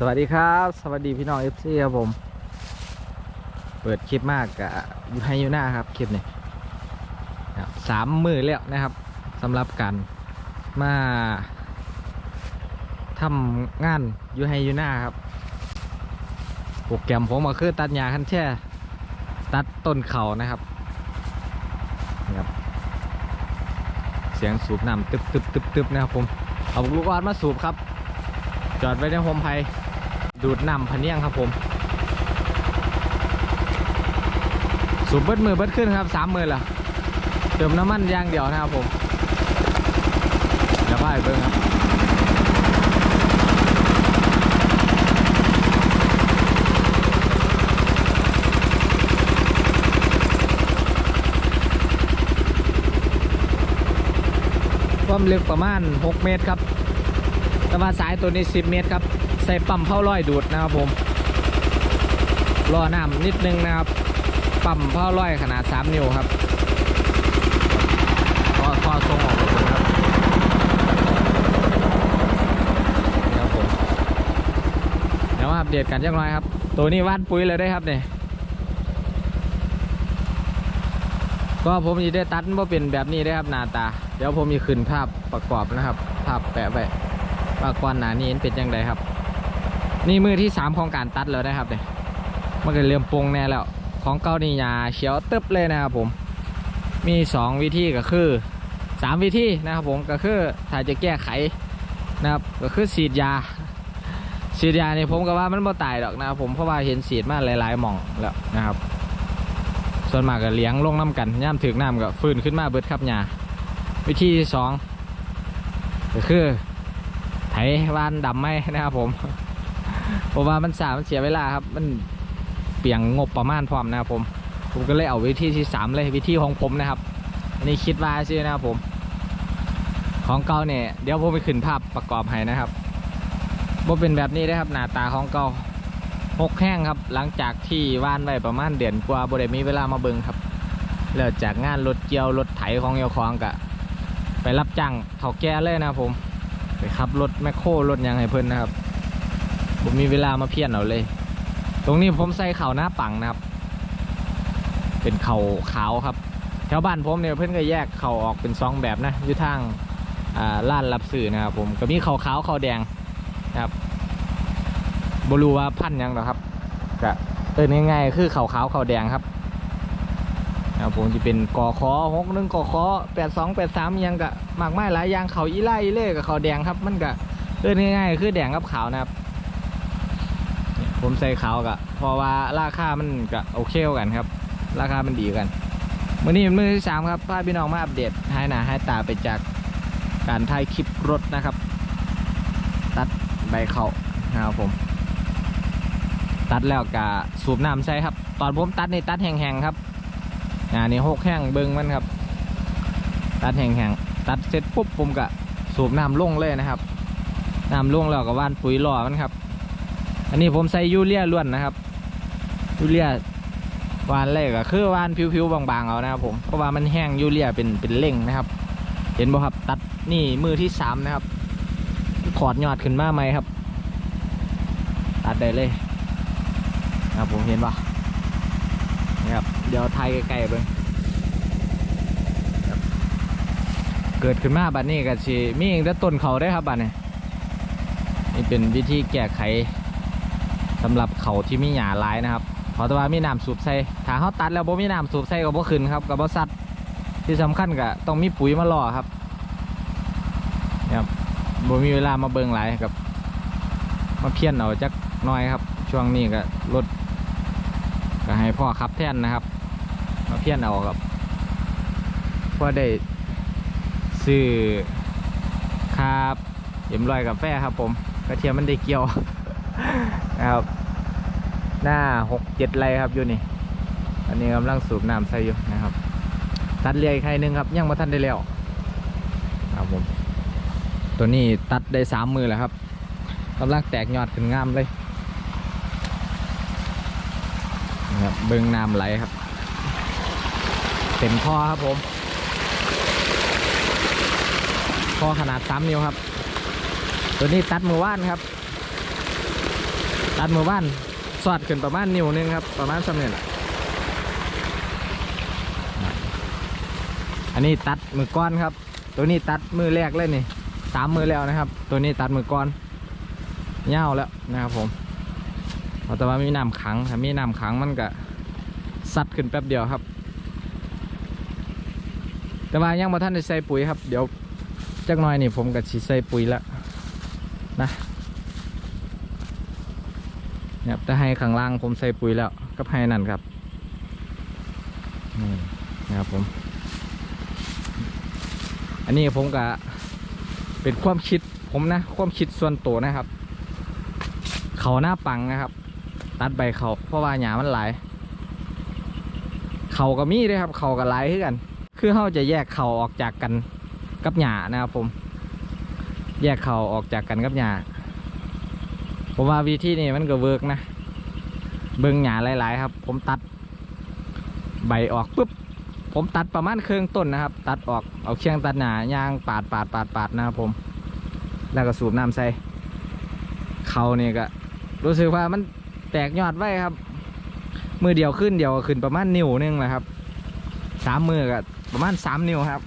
สวัสดีครับ สวัสดีพี่น้องเอฟซีครับผม เปิดคลิปมากกับยูไฮยูน่าครับคลิปนี้สามมือแล้วนะครับสำหรับการมาทำงานยูไฮยูน่าครับโปรแกรมผมก็คือตัดหญ้าคันแช่ ตัดต้นเขานะครับนี่ครับเสียงสูบน้ำตึบตึบตึบตึบนะครับผมเอาลูกออดมาสูบครับ จอดไว้ในโฮมไพ ดูดน้ำพะเนียงครับผม สูบเบิดมือเบิดขึ้นครับสามมือแล้วเติมน้ำมันยางเดียวนะครับผมเดี๋ยวไปเบิ่งครับความลึกประมาณ 6 เมตรครับ แต่ว่าสายตัวนี้ 10 เมตรครับ ใส่ปั๊มเผาลอยดูดนะครับผมรอน้ำนิดนึงนะครับปั๊มเผาลอยขนาด 3 นิ้วครับก็ข้อทรงออกมาก่อนครับนี่ครับผมเดี๋ยวมาอัปเดตกันจังหน่อยครับ ตัวนี้ว่านปุ๋ยเลยได้ครับเนี่ยก็ผมจะได้ตัดว่าเป็นแบบนี้ได้ครับหน้าตา เดี๋ยวผมมีขึ้นภาพประกอบนะครับ ภาพแปะไว้ว่าก่อนหน้านี้เป็นยังไงครับ นี่มือที่สามของการตัดแล้วนะครับเนี่ยมันก็เริ่มปรุงแน่แล้ว ของเก่านี่ยาเขียวตึบเลยนะครับผม มีสองวิธีก็คือสามวิธีนะครับผมก็คือถ้าจะแก้ไขนะครับก็คือฉีดยาฉีดยาเนี่ยผมก็ว่ามันบ่ตายดอกนะครับผมเพราะว่าเห็นฉีดมาหลายๆหม่องแล้วนะครับ ส่วนมากก็เลี้ยงลงน้ำกันย่ามถึงน้ำก็ฟื้นขึ้นมาเบิดครับยาวิธีที่สองก็คือไถวานดำไหมนะครับผม เพราะว่ามันสามันเสียเวลาครับ มันเปลี่ยงงบประมาณพร้อมนะครับผม ผมก็เลยเอาวิธีที่สามเลยวิธีของผมนะครับอันนี้คิดว่าใช่นะครับผม ของเก่าเนี่ยเดี๋ยวผมไปขึ้นภาพประกอบให้นะครับบ่เป็นแบบนี้นะครับหน้าตาของเก่าหกแห้งครับ หลังจากที่ว่านไว้ประมาณเดือนกว่าบ่ได้มีเวลามาเบิ่งครับแล้วจากงานรถเกี่ยวรถไถของเจ้าของกะ ไปรับจ้างเถาแก่เลยนะครับผม ไปขับรถแมคโครรถยังให้เพิ่นนะครับ ผมมีเวลามาเพี้ยนเอาเลย ตรงนี้ผมใส่เข่าหน้าปังนะครับ เป็นเข่าขาวครับ แถวบ้านผมเนี่ยเพิ่อนก็แยกเข่าออกเป็นสองแบบนะอยู่ทางอ่าร้านรับสื่อนะครับผมก็มีเข่าขาวเข่าแดงนะครับบรูว่าพันยังหรอครับก็เตือนง่ายๆคือเข่าขาวเข่าแดงครับนะครับผมจะเป็นกอคอหกหนึ่งกอคอแปดสองแปดสามยังกะมากไม้หลายอย่างเขาอีไล่อีเล่กับเขาแดงครับ มันก็เตือนง่ายๆคือแดงกับขาวนะครับ ผมใส่ขาวกะเพราะว่าราคามันก็โอเคกันครับ ราคามันดีกันมื่อนี้เป็นมือที่สามครับพาพี่น้องมาอัปเดตให้หนาให้ตาไปจากการถ่ายคลิปรถนะครับ ตัดใบเขานะครับผม ตัดแล้วกะสูบน้ำใส่ครับ ตอนผมตัดนี่ตัดแห้งๆครับอ่านี่หกแห้งเบิ้งมันครับ ตัดแห้งๆตัดเสร็จปุ๊บผมกะสูบน้ำลงเลยนะครับน้ำลงแล้วก็ว่านปุ๋ยรอมันครับ อันนี้ผมใส่ยูเรียล้วนนะครับยูเรียวานเลยก็คือวานผิวๆบางๆเอานะครับผมเพราะว่ามันแห้งยูเรียเป็นเป็นเล่งนะครับ เห็นบ่ครับตัดนี่มือที่สามนะครับถอดยอดขึ้นมาไหมครับ ตัดได้เลยนะครับผมเห็นปะนี่ครับเดี๋ยวไทยใกล้ๆเบิ่งครับเกิดขึ้นมาบัดนี้ก็สิมีเองแต่ต้นเขาได้ครับบัดนี้นี่เป็นวิธีแก้ไข สำหรับเขาที่มีหญ้าลายนะครับเพราะแต่ว่ามีน้ำสูบใส่ถ้าเขาตัดแล้วบ่มีน้ำสูบใส่ก็บ่ขึ้นครับก็บ่สัดที่สำคัญก็ต้องมีปุ๋ยมาล่อครับนี่ครับบ่มีเวลามาเบิ่งหลายครับ มาเพี้ยนเอาจักน้อยครับ ช่วงนี้ก็รถก็ให้พ่อขับแทนนะครับ มาเพี้ยนเอาครับเพื่อได้ซื้อคาบเอ็มลอยกาแฟครับผมกระเทียมมันได้เกี่ยว นะครับ หน้าหกเจ็ดไรครับอยู่นี่อันนี้กำลังสูบน้ำใส่อยู่นะครับ ตัดเลียอีกใครนึงครับ ยังมาทันได้แล้วครับผม ตัวนี้ตัดได้สามมือแล้วครับกำลังแตกยอดขึ้นงามเลยนะครับเบิ้งน้ำไหลครับ เต็มท่อครับผมท่อขนาดสามนิ้วครับ ตัวนี้ตัดมือว่านครับ ตัดมือบ้านสอดขึ้นประมาณนิ้วนึงครับ ประมาณสำเร็จละอันนี้ตัดมือก้อนครับ ตัวนี้ตัดมือแรกเลยนี่สามมือแล้วนะครับ ตัวนี้ตัดมือก้อนเง่าวแล้วนะครับผมแต่ว่ามีน้ำขังถ้ามีน้ำขังมันก็ซัดขึ้นแป๊บเดียวครับ แต่ว่ายังมาท่านได้ใส่ปุ๋ยครับ เดี๋ยวจักหน่อยนี่ผมก็สิใส่ปุ๋ยแล้วนะ เนี่ยแต่ให้ข้างล่างผมใส่ปุ๋ยแล้วก็ให้นั่นครับนี่นะครับผม อันนี้ผมก็เป็นความคิดผมนะ ความคิดส่วนตัวนะครับ เขาหน้าปังนะครับ ตัดใบเขาเพราะว่าหญ้ามันหลาย เขาก็มีด้วยครับ เขาก็หลายคือกัน คือเขาจะแยกเขาออกจากกันกับหญ้านะครับผม แยกเขาออกจากกันกับหญ้า ผมว่าวิธีนี้มันก็เวิร์กนะ เบิ่งหญ้าหลาย ๆ ครับ ผมตัด ใบออกปุ๊บ ผมตัดประมาณเครื่องต้นนะครับ ตัดออกเอาเชียงตัดหญ้ายางปาดปาดปาดปาดนะครับผม แล้วก็สูบน้ำใส่เขาเนี่ยก็ รู้สึกว่ามันแตกยอดไว้ครับ มือเดียวขึ้นเดียวขึ้นประมาณนิ้วนึงแหละครับสามมือก็ประมาณสามนิ้วครับ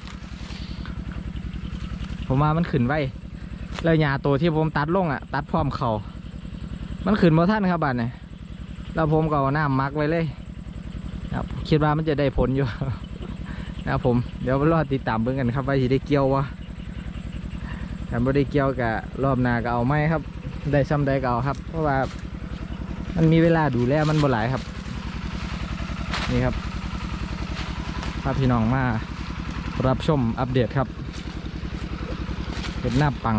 ผมว่ามันขึ้นไว้แล้วหญ้าตัวที่ผมตัดลงอะ ตัดพร้อมเข่า มันขึ้นมาท่านครับบัดเนี่ยแล้วผมก็เอาน้ำมักไว้เลยครับคิดว่ามันจะได้ผลอยู่นะครับผมเดี๋ยวรอติดตามเบิ่งกันครับว่าจะได้เกี่ยววะถ้าไม่ได้เกี่ยวกับรอบหน้าก็เอาไหมครับ ได้ซ้ำได้ก็เอาครับ เพราะว่ามันมีเวลาดูแลมันบ่หลายครับ นี่ครับพาพี่น้องมารับชมอัปเดตครับเป็นหน้าปัง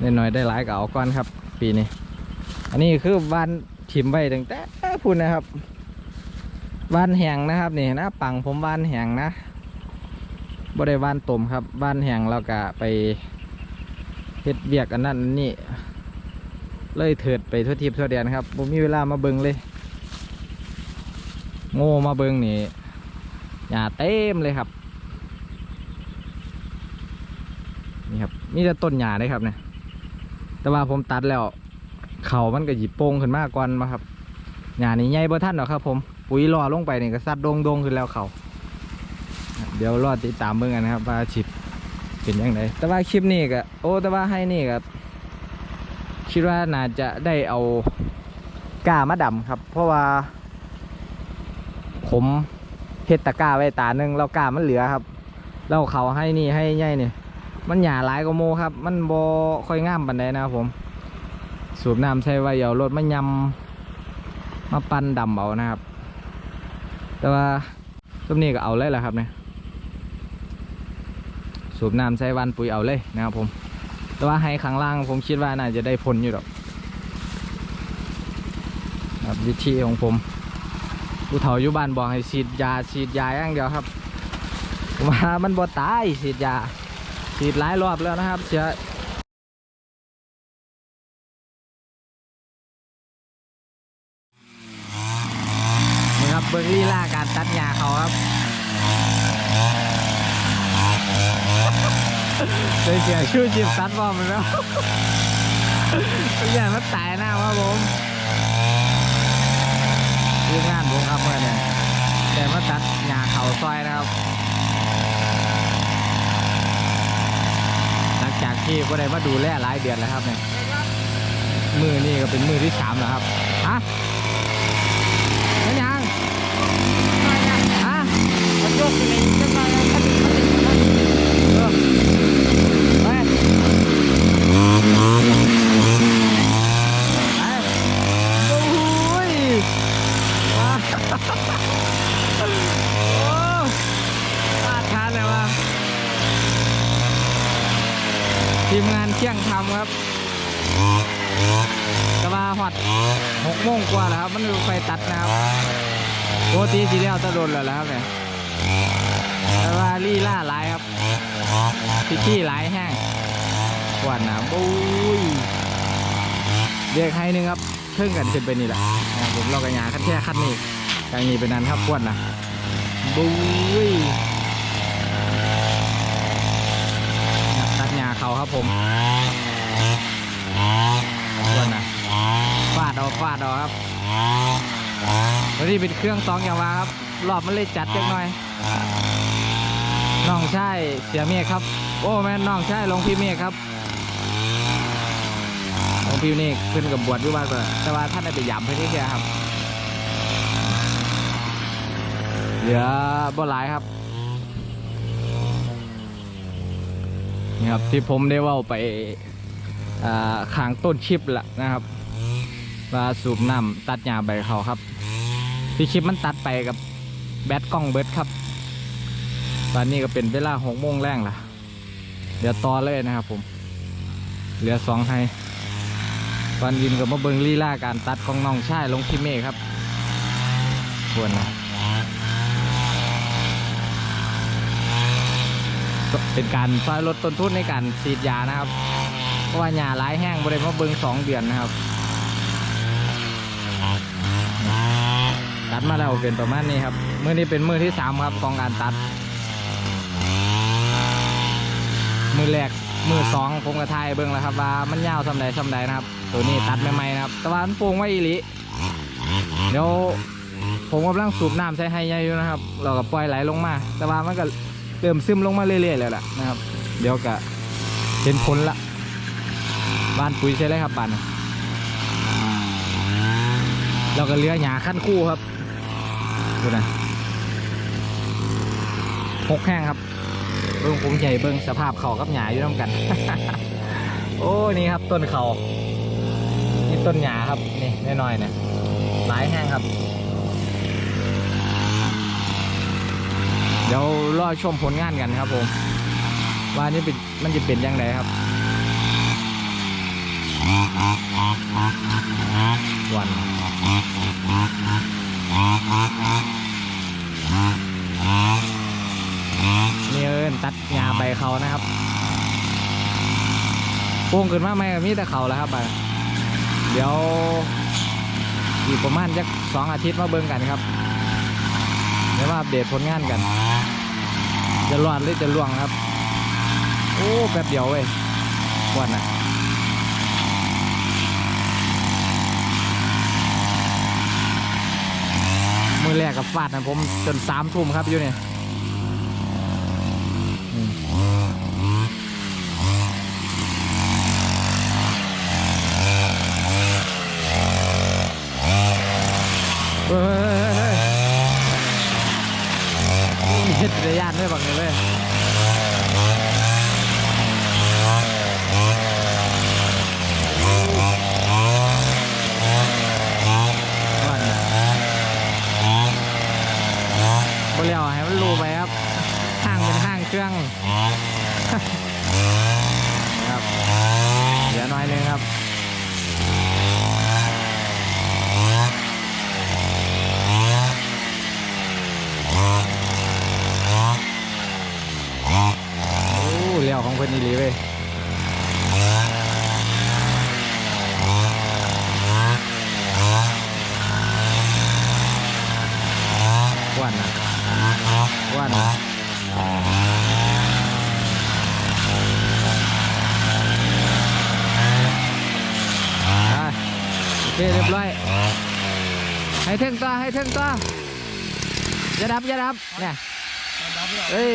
เล็กน้อยได้หลายก็เอาก้อนครับ ปีนี้ อันนี้คือวานถิ่มไว้ตั้งแต่พุ่นนะครับวานแหงนะครับนี่หน้าปังผมวานแหงนะบ่ได้วานตมครับวานแหงแล้วก็ไปเฮ็ดเวียกอันนั้นอันนี่ เลยเถิดไปทั่วทิพย์ทั่วแดนครับผมมีเวลามาเบิงเลย โง่มาเบิงนี่หญ้าเต็มเลยครับนี่ครับนี่จะต้นหญ้าเลยครับเนี่ย แต่ว่าผมตัดแล้ว เขามันก็หยิบโป่งขึ้นมากก่อนมาครับหญ้านี่ใหญ่บ่ท่านหรอกครับ ผมปุ๋ยรอลงไปนี่ก็ซัดโดงโดงขึ้นแล้วเขาเดี๋ยวรอติดตามเบิ่งกันนะครับว่าฉิบเป็นยังไงแต่ว่าคลิปนี้ก็โอ้แต่ว่าให้นี่ก็คิดว่าน่าจะได้เอากล้ามาดำครับ เพราะว่า ผมเฮ็ดตะกร้าไว้ตาหนึ่งแล้วกล้ามันเหลือครับแล้วเขาให้นี่ให้ใหญ่นี่ย มันหยาหลายกว่าโมครับ มันบ่ค่อยง่ามปานใดนะครับผม สูบน้ำใส่ไว้เอารถมายำมาปั้นดำเอานะครับ แต่ว่าต้นนี้ก็เอาเลยแหละครับเนี่ยสูบน้ำใส่วันปุ๋ยเอาเลยนะครับผม แต่ว่าให้ข้างล่างผมคิดว่าน่าจะได้ผลอยู่หรอกครับวิธีของผมผู้เฒ่าอยู่บ้านบอกให้ฉีดยาฉีดยาอย่างเดียวครับมว่ามันบ่ตายฉีดยา ฉีดหลายรอบแล้วนะครับเสียนี่ครับเบิ้งลีลาการตัดหญ้าเขาครับเลยเสียชื่อจิบตัดบอมแล้วทุกอย่างมันตายหน้าครับผมทีมงานผมครับเมื่อเนี่ยแต่มาตัดหญ้าเขาซอยนะครับ หลัง จากที่พ่ได้มาดูแลหลายเดือนแล้วครับเนี่ยมือนี่ก็เป็นมือที่สามแล้วครับฮะเป็นยังฮะมันยกยังไงจังไงครับเออ ไปไปโอ้ยว้าโอ้พลาดทานเลยว่ะ ทีมงานเที่ยงทำครับกระบาหอดหกโมงกว่าแล้วครับ มันไฟตัดนะครับปกติสีเดียวตะโดนแล้วครับเนี่ยแต่ว่าลี่ล่าหลายครับพิธีหลายแห้งกวาดน้ำบุ้ยเรียกให้นึงครับเพิ่งกันขึ้นไปนี่แหละนะผมเรากระยาคันแค่คันนี้กางนี้เป็นนั้นครับกวดนะบุ้ยตัดหญ้าเขา ครับผมกวดเอาฟาดเอาครับวันนี้เป็นเครื่องสองอย่างว่าครับรอบมันเลยจัดจักหน่อยน้องชายเสียเมฆครับ โอ้แม่นน้องชายลงพี่เมฆครับลงพี่เมฆขึ้นกับบวชอยู่บ้านก่อนแต่ว่าท่านได้ไปย้ำเพื่อนี่แค่ครับเหลือบ่หลายครับ นี่ครับที่ผมได้ว่าไปอ่าขางต้นชิปละนะครับว่าสูบน้ำตัดหญ้าใบเขาครับ ที่ชิปมันตัดไปกับแบตกล้องเบิร์ดครับ ตอนนี้ก็เป็นเวลาหกโมงแรงละเดี๋ยวต่อเลยนะครับผม เหลือสองให้ตอนยินกับมาเบิงลีลาการตัดของน้องชายลงที่เมฆครับควรนะ เป็นการช่วยลดต้นทุนในการฉีดยานะครับ เพราะว่าหญ้าร้ายแห้งบริเวณเบิงสองเดือนนะครับตัดมาแล้วเป็นประมาณนี้ครับมือนี้เป็นมือที่สามครับของการตัด มือแรกมือสองผมกระทายเบิ้งแล้วครับว่ามันยาวสำใดสำใดนะครับ ตัวนี้ตัดใหม่ๆนะครับ แต่ว่ามันปรุงไว้อีหลิเดี๋ยวผมกำลังสูบน้ำใช้ให้ใหญ่อยู่นะครับ เราก็ปล่อยไหลลงมา แต่ว่ามันก็ เริ่มซึมลงมาเรื่อยๆแล้วล่ะนะครับ เดี๋ยวก็เห็นผลละบ้านปุ๋ยใช่เลยครับบ้านเราก็เลือหญ้าขั้นคู่ครับดูนะหกแห้งครับเบิ้งผมใหญ่เบิ้งสภาพเขากับหญ้าอยู่น้ำกัน โอ้นี่ครับต้นเขานี่ต้นหญ้าครับนี่น้อยๆเนี่ยหลายแห้งครับ เดี๋ยวรอชมผลงานกันครับผม ว่านี่เป็นมันจะเป็นยังไงครับวันนี่เอินตัดหญ้าใบเขานะครับโป่งขึ้นมาไหมก็มีแต่เขาแล้วครับบัดเดี๋ยวอีกประมาณจักสองอาทิตย์มาเบิ่งกันครับเดี๋ยวมาอัปเดตผลงานกัน จะรอดหรือจะล่วงครับ โอ้แป๊บเดียวเว้ยวันน่ะมือแรกกับฟาดนะผมจนสามทุ่มครับอยู่เนี่ยอืมเฮ้ย มีเฮ็ดจักรยานด้ วยบังเลยเว้ยว่าน่ะบ่เลี้ยวให้มันรูไปครับห้างเป็นห้างเครื่องครับเดี๋ยวน้อยหนึงครับ โอ้เลี้ ยวของเพิ่นอีหลีเว้ยวันนะอ้วันนะโอเคเรียบร้อย ให้ถึงต่อให้ถึงต่ออย่าดับอย่าดับเนี่ยเอ้ย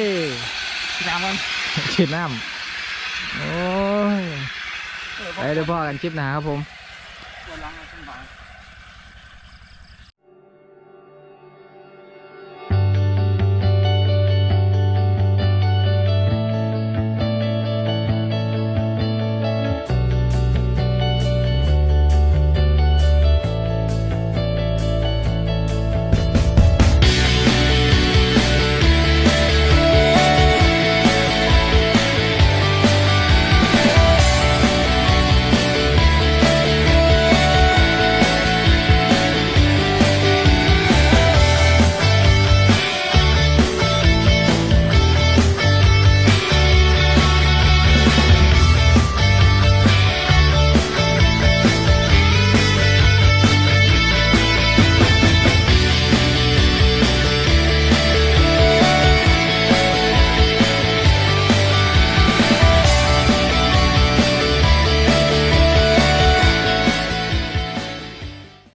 น้ำมัน ฉีดน้ำโอ้ยไปเดี๋ยวพ่อกันคลิปหนาครับผม